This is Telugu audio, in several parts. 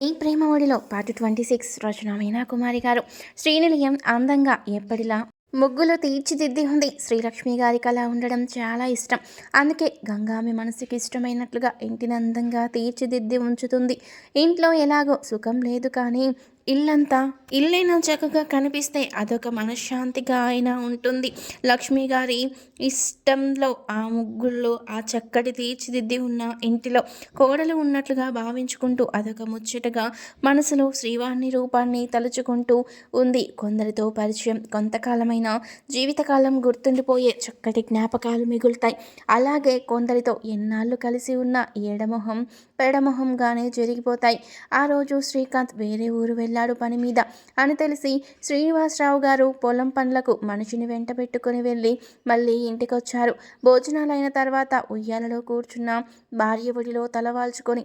ఈ ప్రేమ ఒడిలో part twenty six Rachana Meena Kumari garu. Srinilayam అందంగా ఎప్పటిలా ముగ్గులు తీర్చిదిద్ది ఉంది. శ్రీలక్ష్మి గారికి అలా ఉండడం చాలా ఇష్టం. అందుకే గంగామి మనసుకి ఇష్టమైనట్లుగా ఇంటిని అందంగా తీర్చిదిద్ది ఉంచుతుంది. ఇంట్లో ఎలాగో సుఖం లేదు కానీ ఇల్లంతా ఇల్లైనా చక్కగా కనిపిస్తే అదొక మనశ్శాంతిగా అయినా ఉంటుంది. లక్ష్మి గారి ఇష్టంలో ఆ ముగ్గుల్లో ఆ చక్కటి తీర్చిదిద్ది ఉన్న ఇంటిలో కోడలు ఉన్నట్లుగా భావించుకుంటూ అదొక ముచ్చటగా మనసులో శ్రీవాణి రూపాన్ని తలుచుకుంటూ ఉంది. కొందరితో పరిచయం కొంతకాలమైన జీవితకాలం గుర్తుండిపోయే చక్కటి జ్ఞాపకాలు మిగులుతాయి. అలాగే కొందరితో ఎన్నాళ్ళు కలిసి ఉన్న ఏడమొహం పెడమొహంగానే జరిగిపోతాయి. ఆ రోజు శ్రీకాంత్ వేరే ఊరు వెళ్ళి వెళ్ళాడు పని మీద అని తెలిసి శ్రీనివాసరావు గారు పొలం పనులకు మనిషిని వెంట పెట్టుకుని వెళ్ళి మళ్ళీ ఇంటికొచ్చారు. భోజనాలైన తర్వాత ఉయ్యాలలో కూర్చున్న భార్య ఒడిలో తలవాల్చుకొని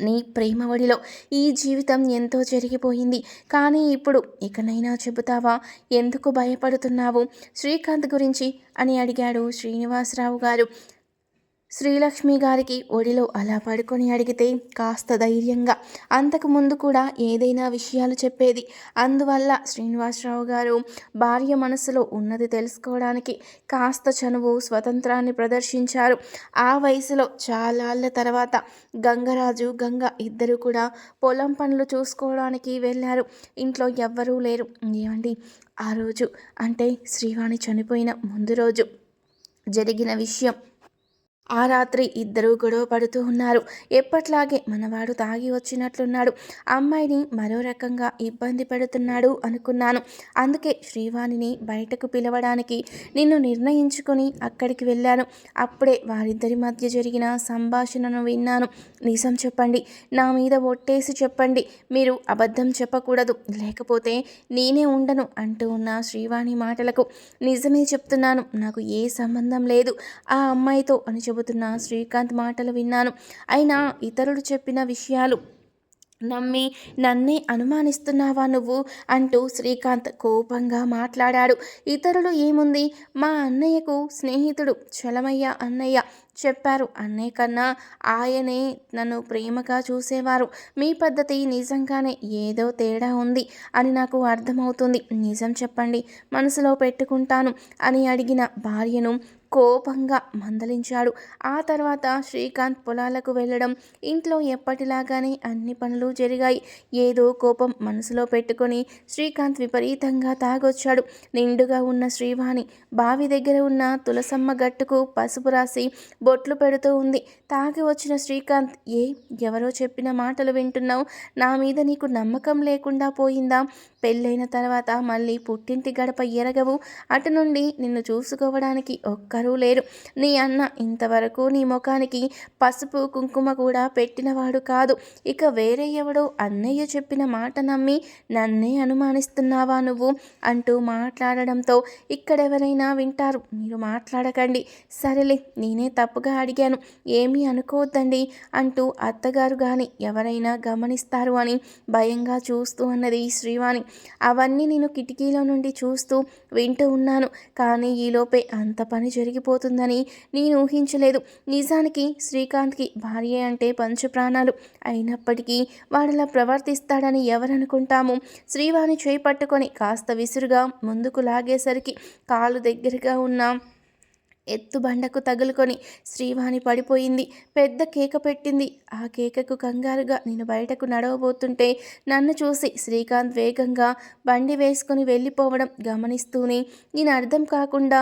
నీ ప్రేమ ఒడిలో ఈ జీవితం ఎంతో జరిగిపోయింది. కానీ ఇప్పుడు ఇకనైనా చెబుతావా? ఎందుకు భయపడుతున్నావు? శ్రీకాంత్ గురించి అని అడిగాడు శ్రీనివాసరావు గారు. శ్రీలక్ష్మి గారికి ఒడిలో అలా పడుకొని అడిగితే కాస్త ధైర్యంగా. అంతకు ముందు కూడా ఏదైనా విషయాలు చెప్పేది. అందువల్ల శ్రీనివాసరావు గారు భార్య మనసులో ఉన్నది తెలుసుకోవడానికి కాస్త చనువు స్వతంత్రాన్ని ప్రదర్శించారు. ఆ వయసులో చాలాళ్ళ తర్వాత గంగరాజు గంగ ఇద్దరు కూడా పొలం పనులు చూసుకోవడానికి వెళ్ళారు. ఇంట్లో ఎవ్వరూ లేరు. ఏమండి? ఆ రోజు అంటే శ్రీవాణి చనిపోయిన ముందు రోజు జరిగిన విషయం. ఆ రాత్రి ఇద్దరూ గొడవ పడుతూ ఉన్నారు. ఎప్పట్లాగే మనవాడు తాగి వచ్చినట్లున్నాడు. అమ్మాయిని మరో రకంగా ఇబ్బంది పెడుతున్నాడు అనుకున్నాను. అందుకే శ్రీవాణిని బయటకు పిలవడానికి నిన్ను నిర్ణయించుకొని అక్కడికి వెళ్ళాను. అప్పుడే వారిద్దరి మధ్య జరిగిన సంభాషణను విన్నాను. నిజం చెప్పండి. నా మీద ఒట్టేసి చెప్పండి. మీరు అబద్ధం చెప్పకూడదు. లేకపోతే నేనే ఉండను అంటూ ఉన్న శ్రీవాణి మాటలకు నిజమే చెప్తున్నాను. నాకు ఏ సంబంధం లేదు. ఆ అమ్మాయితో అని చెబుతూ చెబుతున్న శ్రీకాంత్ మాటలు విన్నాను. అయినా ఇతరులు చెప్పిన విషయాలు నమ్మి నన్నే అనుమానిస్తున్నావా నువ్వు? అంటూ శ్రీకాంత్ కోపంగా మాట్లాడాడు. ఇతరులు ఏముంది? మా అన్నయ్యకు స్నేహితుడు చలమయ్య అన్నయ్య. చెప్పారు. అన్నే కన్నా ఆయనే నన్ను ప్రేమగా చూసేవారు. మీ పద్ధతి నిజంగానే ఏదో తేడా ఉంది అని నాకు అర్థమవుతుంది. నిజం చెప్పండి మనసులో పెట్టుకుంటాను అని అడిగిన భార్యను కోపంగా మందలించాడు. ఆ తర్వాత శ్రీకాంత్ పొలాలకు వెళ్ళడం ఇంట్లో ఎప్పటిలాగానే అన్ని పనులు జరిగాయి. ఏదో కోపం మనసులో పెట్టుకొని శ్రీకాంత్ విపరీతంగా తాగొచ్చాడు. నిండుగా ఉన్న శ్రీవాణి బావి దగ్గర ఉన్న తులసమ్మ గట్టుకు పసుపు రాసి బొట్లు పెడుతూ ఉంది. తాగి వచ్చిన శ్రీకాంత్ ఏ ఎవరో చెప్పిన మాటలు వింటున్నావు? నా మీద నీకు నమ్మకం లేకుండా పోయిందా? పెళ్ళైన తర్వాత మళ్ళీ పుట్టింటి గడప ఎరగవు. అటు నుండి నిన్ను చూసుకోవడానికి ఒక్కరూ లేరు. నీ అన్న ఇంతవరకు నీ ముఖానికి పసుపు కుంకుమ కూడా పెట్టినవాడు కాదు. ఇక వేరే ఎవడో అన్నయ్య చెప్పిన మాట నమ్మి నన్నే అనుమానిస్తున్నావా నువ్వు? అంటూ మాట్లాడడంతో ఇక్కడెవరైనా వింటారు. మీరు మాట్లాడకండి. సరేలే నేనే తప్పు తప్పుగా అడిగాను. ఏమీ అనుకోవద్దండి అంటూ అత్తగారు కానీ ఎవరైనా గమనిస్తారు అని భయంగా చూస్తూ అన్నది శ్రీవాణి. అవన్నీ నేను కిటికీలో నుండి చూస్తూ వింటూ ఉన్నాను. కానీ ఈలోపే అంత పని జరిగిపోతుందని నేను ఊహించలేదు. నిజానికి శ్రీకాంత్కి భార్య అంటే పంచప్రాణాలు. అయినప్పటికీ వాడిలా ప్రవర్తిస్తాడని ఎవరనుకుంటాము? శ్రీవాణి చేపట్టుకొని కాస్త విసురుగా ముందుకు లాగేసరికి కాలు దగ్గరగా ఉన్న ఎత్తుబండకు తగులుకొని శ్రీవాణి పడిపోయింది. పెద్ద కేక పెట్టింది. ఆ కేకకు కంగారుగా నేను బయటకు నడవబోతుంటే నన్ను చూసి శ్రీకాంత్ వేగంగా బండి వేసుకుని వెళ్ళిపోవడం గమనిస్తూనే నేను అర్థం కాకుండా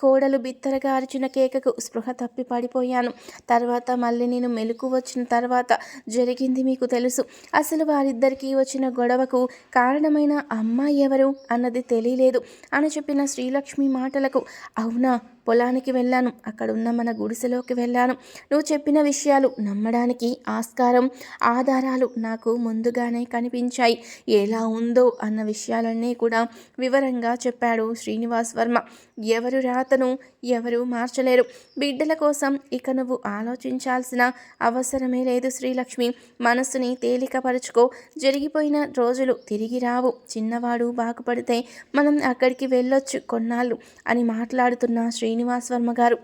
కోడలు బిత్తరగా అరిచిన కేకకు స్పృహ తప్పి పడిపోయాను. తర్వాత మళ్ళీ నేను మెలకు వచ్చిన తర్వాత జరిగింది మీకు తెలుసు. అసలు వారిద్దరికీ వచ్చిన గొడవకు కారణమైన అమ్మాయి ఎవరు అన్నది తెలియలేదు. అని చెప్పిన శ్రీలక్ష్మి మాటలకు అవునా పొలానికి వెళ్ళాను. అక్కడున్న మన గుడిసెలోకి వెళ్ళాను. నువ్వు చెప్పిన విషయాలు నమ్మడానికి ఆస్కారం ఆధారాలు నాకు ముందుగానే కనిపించాయి. ఎలా ఉందో అన్న విషయాలన్నీ కూడా వివరంగా చెప్పాడు శ్రీనివాస్ వర్మ. ఎవరు రాతను ఎవరు మార్చలేరు. బిడ్డల కోసం ఇక నువ్వు ఆలోచించాల్సిన అవసరమే లేదు శ్రీలక్ష్మి. మనస్సుని తేలికపరుచుకో. జరిగిపోయిన రోజులు తిరిగి రావు. చిన్నవాడు బాగుపడితే మనం అక్కడికి వెళ్ళొచ్చు కొన్నాళ్ళు అని మాట్లాడుతున్న శ్రీనివాస్ వర్మ గారు.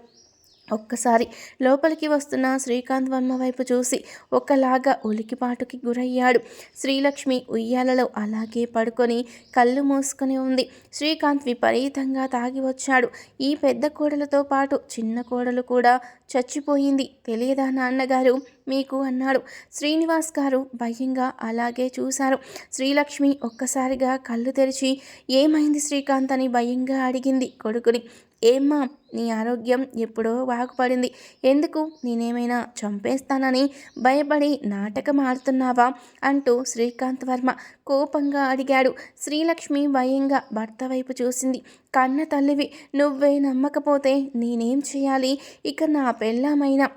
ఒక్కసారి లోపలికి వస్తున్న శ్రీకాంత్ వర్మ వైపు చూసి ఒకలాగా ఉలికిపాటుకి గురయ్యాడు. శ్రీలక్ష్మి ఉయ్యాలలో అలాగే పడుకొని కళ్ళు మూసుకొని ఉంది. శ్రీకాంత్ విపరీతంగా తాగి వచ్చాడు. ఈ పెద్ద కోడలతో పాటు చిన్న కోడలు కూడా చచ్చిపోయింది తెలియదా నాన్నగారు? మీకు అన్నాడు. శ్రీనివాస్ గారు భయంగా అలాగే చూశారు. శ్రీలక్ష్మి ఒక్కసారిగా కళ్ళు తెరిచి ఏమైంది శ్రీకాంత్ అని భయంగా అడిగింది కొడుకుని. ఏమ్మా నీ ఆరోగ్యం ఎప్పుడో బాగుపడింది. ఎందుకు? నేనేమైనా చంపేస్తానని భయపడి నాటకం ఆడుతున్నావా? అంటూ శ్రీకాంత్ వర్మ కోపంగా అడిగాడు. శ్రీలక్ష్మి భయంగా భర్త వైపు చూసింది. కన్న తల్లివి నువ్వే నమ్మకపోతే నేనేం చేయాలి? ఇక నా పెళ్ళామైన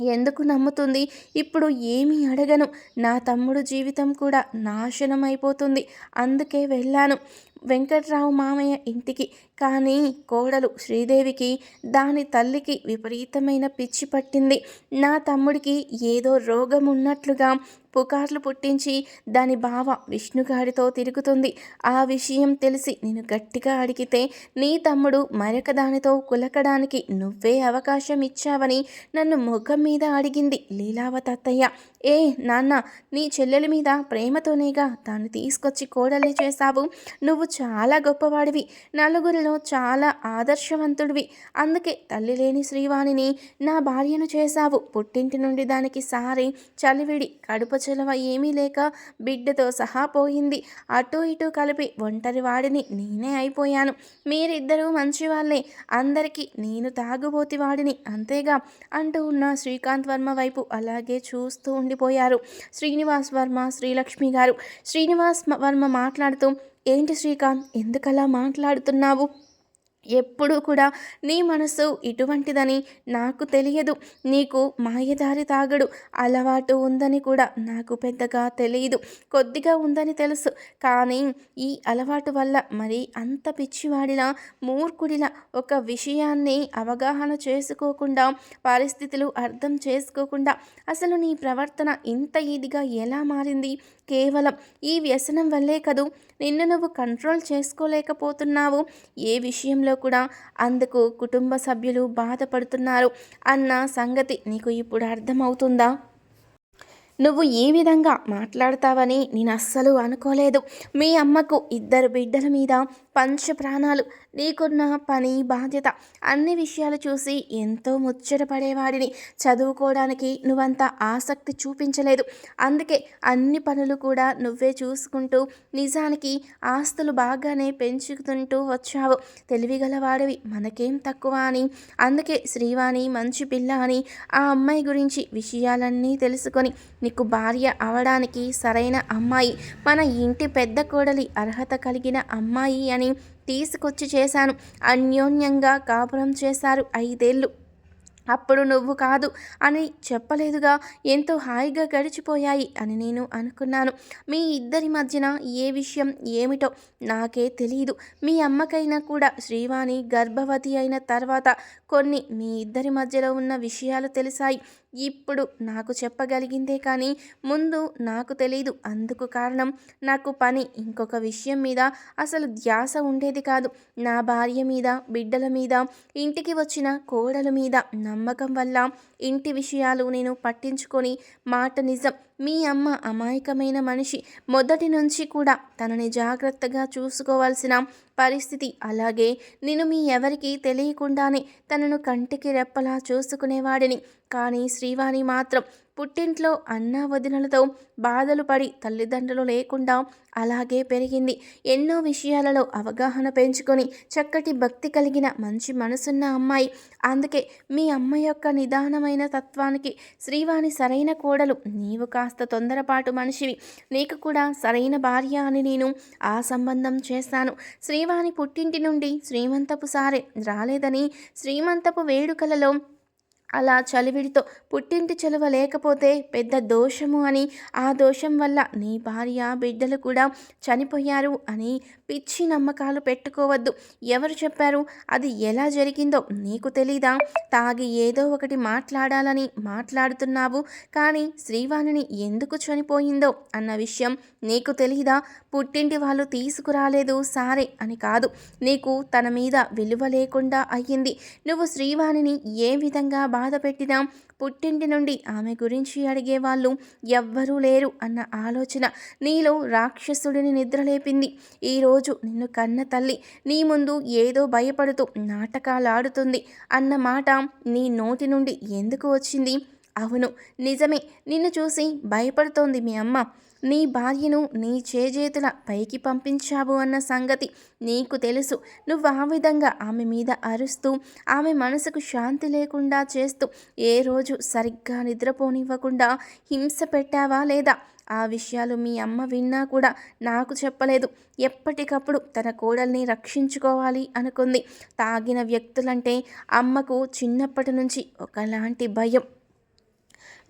ఎందుకు నమ్ముతుంది? ఇప్పుడు ఏమీ అడగను. నా తమ్ముడు జీవితం కూడా నాశనం అయిపోతుంది అందుకే వెళ్ళాను. వెంకట్రావు మామయ్య ఇంటికి. కానీ కోడలు శ్రీదేవికి దాని తల్లికి విపరీతమైన పిచ్చి పట్టింది. నా తమ్ముడికి ఏదో రోగం ఉన్నట్లుగా పుకార్లు పుట్టించి దాని బావ విష్ణుగాడితో తిరుగుతుంది. ఆ విషయం తెలిసి నేను గట్టిగా అడిగితే నీ తమ్ముడు మరొక దానితో కులకడానికి నువ్వే అవకాశం ఇచ్చావని నన్ను ముఖం మీద అడిగింది లీలావత అత్తయ్య ఏ నాన్న నీ చెల్లెల మీద ప్రేమతోనేగా తాను తీసుకొచ్చి కోడల్ని చేశావు? నువ్వు చాలా గొప్పవాడివి. నలుగురిలో చాలా ఆదర్శవంతుడివి. అందుకే తల్లి లేని శ్రీవాణిని నా భార్యను చేశావు. పుట్టింటి నుండి దానికి సారి చలివిడి కడుపు చలవ ఏమీ లేక బిడ్డతో సహా పోయింది. అటు ఇటు కలిపి ఒంటరి వాడిని నేనే అయిపోయాను. మీరిద్దరూ మంచివాళ్ళే. అందరికీ నేను తాగుబోతి వాడిని అంతేగా అంటూ ఉన్న శ్రీకాంత్ వర్మ వైపు అలాగే చూస్తూ ఉండిపోయారు. శ్రీనివాస్ వర్మ శ్రీలక్ష్మి గారు. శ్రీనివాస్ వర్మ మాట్లాడుతూ ఏంటి శ్రీకాంత్? ఎందుకలా మాట్లాడుతున్నావు? ఎప్పుడూ కూడా నీ మనసు ఇటువంటిదని నాకు తెలియదు. నీకు మాయదారి తాగడు. అలవాటు ఉందని కూడా నాకు పెద్దగా తెలియదు. కొద్దిగా ఉందని తెలుసు. కానీ ఈ అలవాటు వల్ల మరి అంత పిచ్చివాడిలా మూర్ఖుడిలా ఒక విషయాన్ని అవగాహన చేసుకోకుండా పరిస్థితులు అర్థం చేసుకోకుండా అసలు నీ ప్రవర్తన ఇంత ఇదిగా ఎలా మారింది? కేవలం ఈ వ్యసనం వల్లే కదూ నిన్ను నువ్వు కంట్రోల్ చేసుకోలేకపోతున్నావు. ఏ విషయంలో కూడా అందుకు కుటుంబ సభ్యులు బాధపడుతున్నారు అన్న సంగతి నీకు ఇప్పుడు అర్థమవుతుందా? నువ్వు ఈ విధంగా మాట్లాడతావని నేను అస్సలు అనుకోలేదు. మీ అమ్మకు ఇద్దరు బిడ్డల మీద పంచ ప్రాణాలు నీకున్న పని బాధ్యత అన్ని విషయాలు చూసి ఎంతో ముచ్చటపడేవాడిని చదువుకోవడానికి నువ్వంత ఆసక్తి చూపించలేదు. అందుకే అన్ని పనులు కూడా నువ్వే చూసుకుంటూ నిజానికి ఆస్తులు బాగానే పెంచుకుంటూ వచ్చావు. తెలివిగలవాడివి మనకేం తక్కువ అని. అందుకే శ్రీవాణి మంచి పిల్ల అని ఆ అమ్మాయి గురించి విషయాలన్నీ తెలుసుకొని నీకు భార్య అవడానికి సరైన అమ్మాయి మన ఇంటి పెద్ద కోడలి అర్హత కలిగిన అమ్మాయి అని తీసుకొచ్చి చేశాను. అన్యోన్యంగా కాపురం చేశారు ఐదేళ్ళు. అప్పుడు నువ్వు కాదు అని చెప్పలేదుగా. ఎంతో హాయిగా గడిచిపోయాయి అని నేను అనుకున్నాను. మీ ఇద్దరి మధ్యన ఏ విషయం ఏమిటో నాకే తెలియదు మీ అమ్మకైనా కూడా శ్రీవాణి గర్భవతి అయిన తర్వాత కొన్ని మీ ఇద్దరి మధ్యలో ఉన్న విషయాలు తెలిసాయి. ఇప్పుడు నాకు చెప్పగలిగిందే కానీ ముందు నాకు తెలీదు. అందుకు కారణం నాకు పని ఇంకొక విషయం మీద అసలు ధ్యాస ఉండేది కాదు. నా భార్య మీద బిడ్డల మీద ఇంటికి వచ్చిన కోడల మీద నమ్మకం వల్ల ఇంటి విషయాలు నేను పట్టించుకొని మాట నిజం మీ అమ్మ అమాయకమైన మనిషి మొదటి నుంచి కూడా తనని జాగ్రత్తగా చూసుకోవాల్సిన పరిస్థితి. అలాగే నేను మీ ఎవరికి తెలియకుండానే తనను కంటికి రెప్పలా చూసుకునేవాడిని. కానీ శ్రీవాణి మాత్రం పుట్టింట్లో అన్నా వదినలతో బాధలు పడి తల్లిదండ్రులు లేకుండా అలాగే పెరిగింది. ఎన్నో విషయాలలో అవగాహన పెంచుకొని చక్కటి భక్తి కలిగిన మంచి మనసున్న అమ్మాయి. అందుకే మీ అమ్మ యొక్క నిదానమైన తత్వానికి శ్రీవాణి సరైన కోడలు నీవు కాస్త తొందరపాటు మనిషివి. నీకు కూడా సరైన భార్య అని నేను ఆ సంబంధం చేస్తాను శ్రీవాణి పుట్టింటి నుండి శ్రీమంతపు సారే రాలేదని శ్రీమంతపు వేడుకలలో అలా చలివిడితో పుట్టింటి చలువ లేకపోతే పెద్ద దోషము అని ఆ దోషం వల్ల నీ భార్య బిడ్డలు కూడా చనిపోయారు అని పిచ్చి నమ్మకాలు పెట్టుకోవద్దు. ఎవరు చెప్పారు? అది ఎలా జరిగిందో నీకు తెలీదా? తాగి ఏదో ఒకటి మాట్లాడాలని మాట్లాడుతున్నావు కానీ శ్రీవాణిని ఎందుకు చనిపోయిందో అన్న విషయం నీకు తెలీదా? పుట్టింటి వాళ్ళు తీసుకురాలేదు సారే అని కాదు. నీకు తన మీద విలువ లేకుండా అయ్యింది. నువ్వు శ్రీవాణిని ఏ విధంగా బాధ పెట్టినా పుట్టింటి నుండి ఆమె గురించి అడిగే వాళ్ళు ఎవ్వరూ లేరు అన్న ఆలోచన నీలో రాక్షసుడిని నిద్రలేపింది. ఈరోజు నిన్ను కన్న తల్లి నీ ముందు ఏదో భయపడుతూ నాటకాలాడుతుంది అన్న మాట నీ నోటి నుండి ఎందుకు వచ్చింది? అవును నిజమే. నిన్ను చూసి భయపడుతోంది మీ అమ్మ. నీ భార్యను నీ చేజేతుల పైకి పంపించావు అన్న సంగతి నీకు తెలుసు. నువ్వు ఆ విధంగా ఆమె మీద అరుస్తూ ఆమె మనసుకు శాంతి లేకుండా చేస్తూ ఏ రోజు సరిగ్గా నిద్రపోనివ్వకుండా హింస పెట్టావా లేదా? ఆ విషయాలు మీ అమ్మ విన్నా కూడా నాకు చెప్పలేదు. ఎప్పటికప్పుడు తన కోడల్ని రక్షించుకోవాలి అనుకుంది. తాగిన వ్యక్తులంటే అమ్మకు చిన్నప్పటి నుంచి ఒకలాంటి భయం.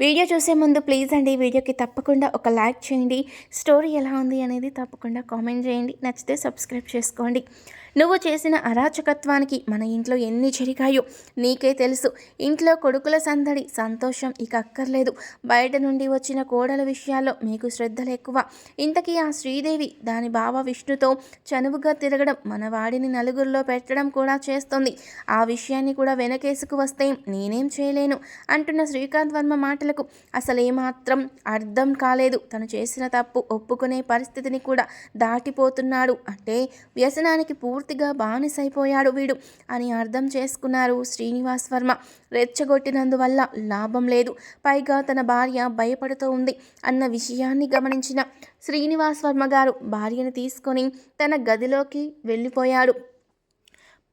వీడియో చూసే ముందు ప్లీజ్ అండి వీడియోకి తప్పకుండా ఒక లైక్ చేయండి. స్టోరీ ఎలా ఉంది అనేది తప్పకుండా కామెంట్ చేయండి. నచ్చితే సబ్స్క్రైబ్ చేసుకోండి. నువ్వు చేసిన అరాచకత్వానికి మన ఇంట్లో ఎన్ని జరిగాయో నీకే తెలుసు. ఇంట్లో కొడుకుల సందడి సంతోషం ఇక అక్కర్లేదు. బయట నుండి వచ్చిన కోడల విషయాల్లో మీకు శ్రద్ధలు ఎక్కువ ఇంతకీ ఆ శ్రీదేవి దాని బావ విష్ణుతో చనువుగా తిరగడం మన వాడిని నలుగురిలో పెట్టడం కూడా చేస్తుంది. ఆ విషయాన్ని కూడా వెనకేసుకు వస్తే నేనేం చేయలేను అంటున్న శ్రీకాంత్ వర్మ మాటలకు అసలేమాత్రం అర్థం కాలేదు. తను చేసిన తప్పు ఒప్పుకునే పరిస్థితిని కూడా దాటిపోతున్నాడు. అంటే వ్యసనానికి పూర్తి పూర్తిగా బానిసైపోయాడు వీడు అని అర్థం చేసుకున్నారు శ్రీనివాస్ వర్మ. రెచ్చగొట్టినందువల్ల లాభం లేదు. పైగా తన భార్య భయపడుతూ ఉంది అన్న విషయాన్ని గమనించిన శ్రీనివాస్ వర్మ గారు భార్యను తీసుకొని తన గదిలోకి వెళ్ళిపోయాడు.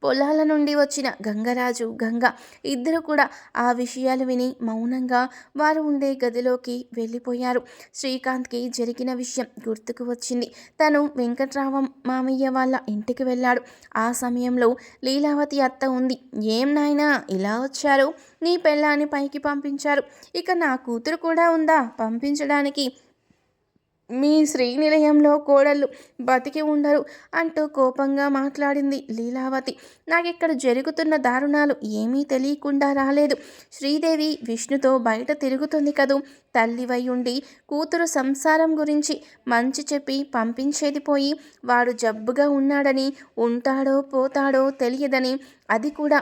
పొలాల నుండి వచ్చిన గంగరాజు గంగ ఇద్దరు కూడా ఆ విషయాలు విని మౌనంగా వారు ఉండే గదిలోకి వెళ్ళిపోయారు. శ్రీకాంత్కి జరిగిన విషయం గుర్తుకు వచ్చింది. తను వెంకట్రావం మామయ్య వాళ్ళ ఇంటికి వెళ్ళాడు. ఆ సమయంలో లీలావతి అత్త ఉంది. ఏం నాయనా ఇలా వచ్చారు? నీ పెళ్ళాన్ని పైకి పంపించారు. ఇక నా కూతురు కూడా ఉందా? పంపించడానికి మీ శ్రీనిలయంలో కోడళ్ళు బతికి ఉండరు అంటూ కోపంగా మాట్లాడింది లీలావతి. నాకిక్కడ జరుగుతున్న దారుణాలు ఏమీ తెలియకుండా రాలేదు. శ్రీదేవి విష్ణుతో బయట తిరుగుతుంది కదూ. తల్లివై ఉండి కూతురు సంసారం గురించి మంచి చెప్పి పంపించేది పోయి వాడు జబ్బుగా ఉన్నాడని ఉంటాడో పోతాడో తెలియదని అది కూడా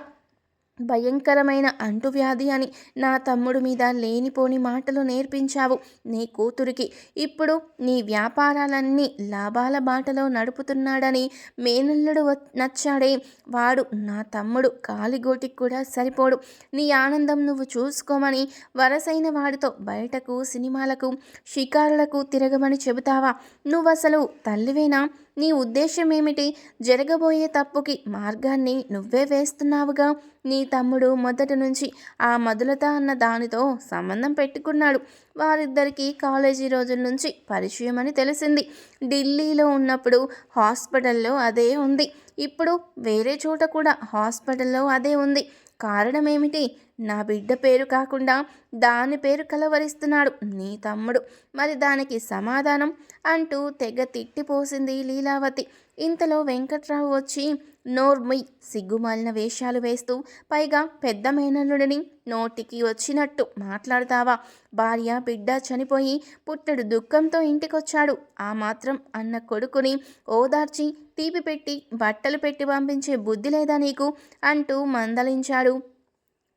భయంకరమైన అంటువ్యాధి అని నా తమ్ముడు మీద లేనిపోని మాటలు నేర్పించావు. నీ కూతురికి ఇప్పుడు నీ వ్యాపారాలన్నీ లాభాల బాటలో నడుపుతున్నాడని మేనల్లుడు నచ్చాడే. వాడు నా తమ్ముడు కాలిగోటికి కూడా సరిపోడు. నీ ఆనందం నువ్వు చూసుకోమని వరసైన వాడితో బయటకు సినిమాలకు షికారులకు తిరగమని చెబుతావా? నువ్వసలు తల్లివేనా? నీ ఉద్దేశం ఏమిటి జరగబోయే తప్పుకి మార్గాన్ని నువ్వే వేస్తున్నావుగా. నీ తమ్ముడు మొదటి నుంచి ఆ మధులత అన్న దానితో సంబంధం పెట్టుకున్నాడు. వారిద్దరికీ కాలేజీ రోజుల నుంచి పరిచయం అని తెలిసింది. ఢిల్లీలో ఉన్నప్పుడు హాస్పిటల్లో అదే ఉంది. ఇప్పుడు వేరే చోట కూడా హాస్పిటల్లో అదే ఉంది. కారణం ఏమిటి నా బిడ్డ పేరు కాకుండా దాని పేరు కలవరిస్తున్నాడు నీ తమ్ముడు. మరి దానికి సమాధానం? అంటూ తెగ తిట్టిపోసింది లీలావతి. ఇంతలో వెంకట్రావు వచ్చి నోర్మి సిగ్గుమాలిన వేషాలు వేస్తూ పైగా పెద్ద మేనల్లుడిని నోటికి వచ్చినట్టు మాట్లాడతావా? భార్య బిడ్డ చనిపోయి పుట్టడు దుఃఖంతో ఇంటికొచ్చాడు. ఆ మాత్రం అన్న కొడుకుని ఓదార్చి తీపి పెట్టి బట్టలు పెట్టి పంపించే బుద్ధి లేదా నీకు? అంటూ మందలించాడు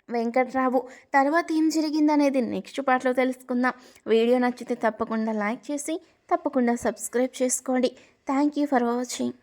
వెంకట్రావు. తర్వాత ఏం జరిగిందనేది నెక్స్ట్ పాటలో తెలుసుకుందాం. వీడియో నచ్చితే తప్పకుండా లైక్ చేసి తప్పకుండా సబ్స్క్రైబ్ చేసుకోండి. Thank you for watching.